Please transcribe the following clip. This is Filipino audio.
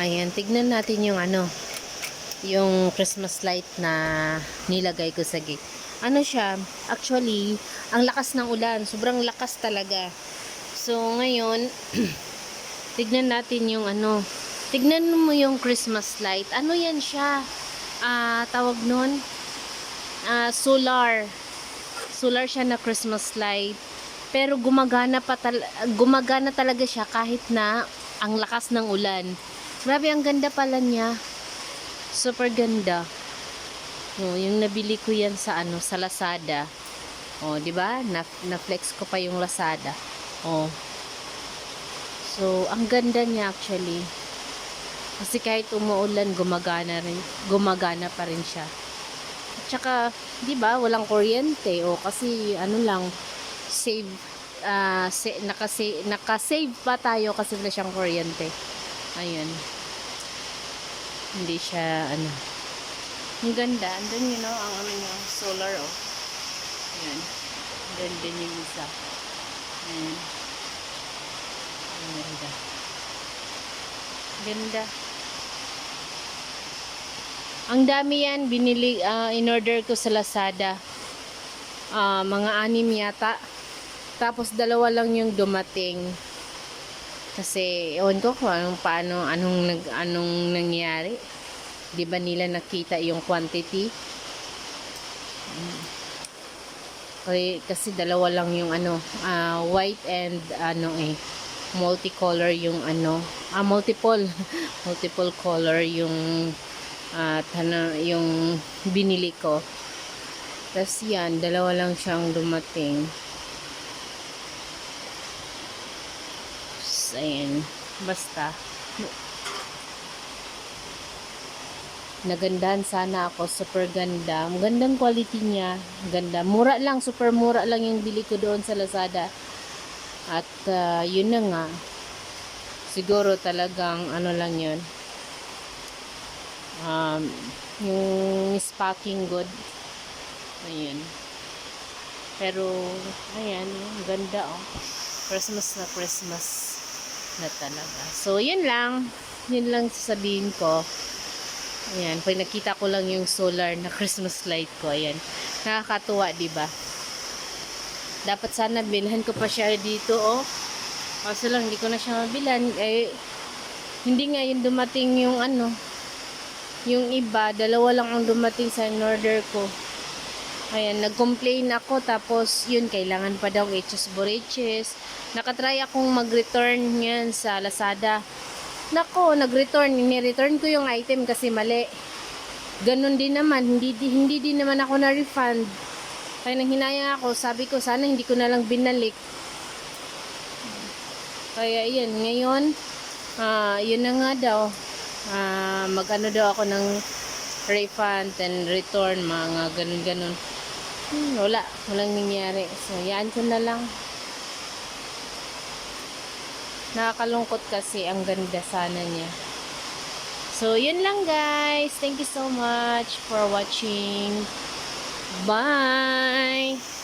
Ayan, tignan natin yung ano, yung Christmas light na nilagay ko sa gate. Ano siya, actually, ang lakas ng ulan, sobrang lakas talaga. So, ngayon, tignan natin yung ano, tignan mo yung Christmas light. Ano yan siya? Ah, tawag nun? Ah, solar. Solar siya na Christmas light. Pero gumagana pa tal gumagana talaga siya kahit na ang lakas ng ulan. Grabe ang ganda pala niya. Super ganda. Oh, yung nabili ko yan sa ano, sa Lazada. Oh, 'di ba? Na, na-flex ko pa yung Lazada. Oh. So, ang ganda niya actually. Kasi kahit umuulan, gumagana rin, gumagana pa rin siya. At saka, 'di ba, walang kuryente o kasi ano lang save ah sa, nakasave, nakasave pa tayo kasi wala siyang kuryente. Ayun. Hindi siya ano. Ang ganda. Andun yun know, ang ano niya, solar oh. Ayan. Andun din yung isa. Ayan. Ang ganda. Ganda. Ang dami yan, binili, ah, in-order ko sa Lazada. Ah, mga anim yata. Tapos dalawa lang yung dumating. Kasi, ewan ko kung anong, paano, anong, nag, anong nangyari. Di ba nila nakita yung quantity? Mm. Kasi, dalawa lang yung ano, ah, white and ano eh, multicolor yung ano, ah, multiple, multiple color yung at ano, yung binili ko. Tapos yan, dalawa lang siyang dumating. Tapos, ayan, basta. Nagandahan sana ako, super ganda. Ang gandang quality niya, ganda. Mura lang, super mura lang yung bili ko doon sa Lazada. At ah, yun na nga, siguro talagang ano lang yun, um, yung packing good. Ayan. Pero, ayan, ganda oh. Christmas na Christmas na talaga. So, yun lang. Yun lang sasabihin ko. Ayan, pag nakita ko lang yung solar na Christmas light ko, ayan. Nakakatuwa, di ba? Dapat sana bilhan ko pa siya dito, oh. Kaso lang, hindi ko na siya mabilan. Eh, hindi nga yung dumating yung ano, yung iba, dalawa lang ang dumating sa in-order ko. Ayan, nag-complain ako tapos yun, kailangan pa daw hs boriches. Nakatry akong mag-return yan sa Lazada. Nako, nag-return. Ni-return ko yung item kasi mali. Ganon din naman. Hindi, di- hindi din naman ako na-refund. Kaya nang hinaya ako, sabi ko sana hindi ko na lang binalik. Kaya yan, ngayon, ah yun na nga daw. Ah, mag-ano daw ako ng refund and return, mga ganun-ganun. Hmm, wala, walang nangyari. So, yan ko na lang. Nakakalungkot kasi ang ganda sana niya. So, yun lang guys. Thank you so much for watching. Bye!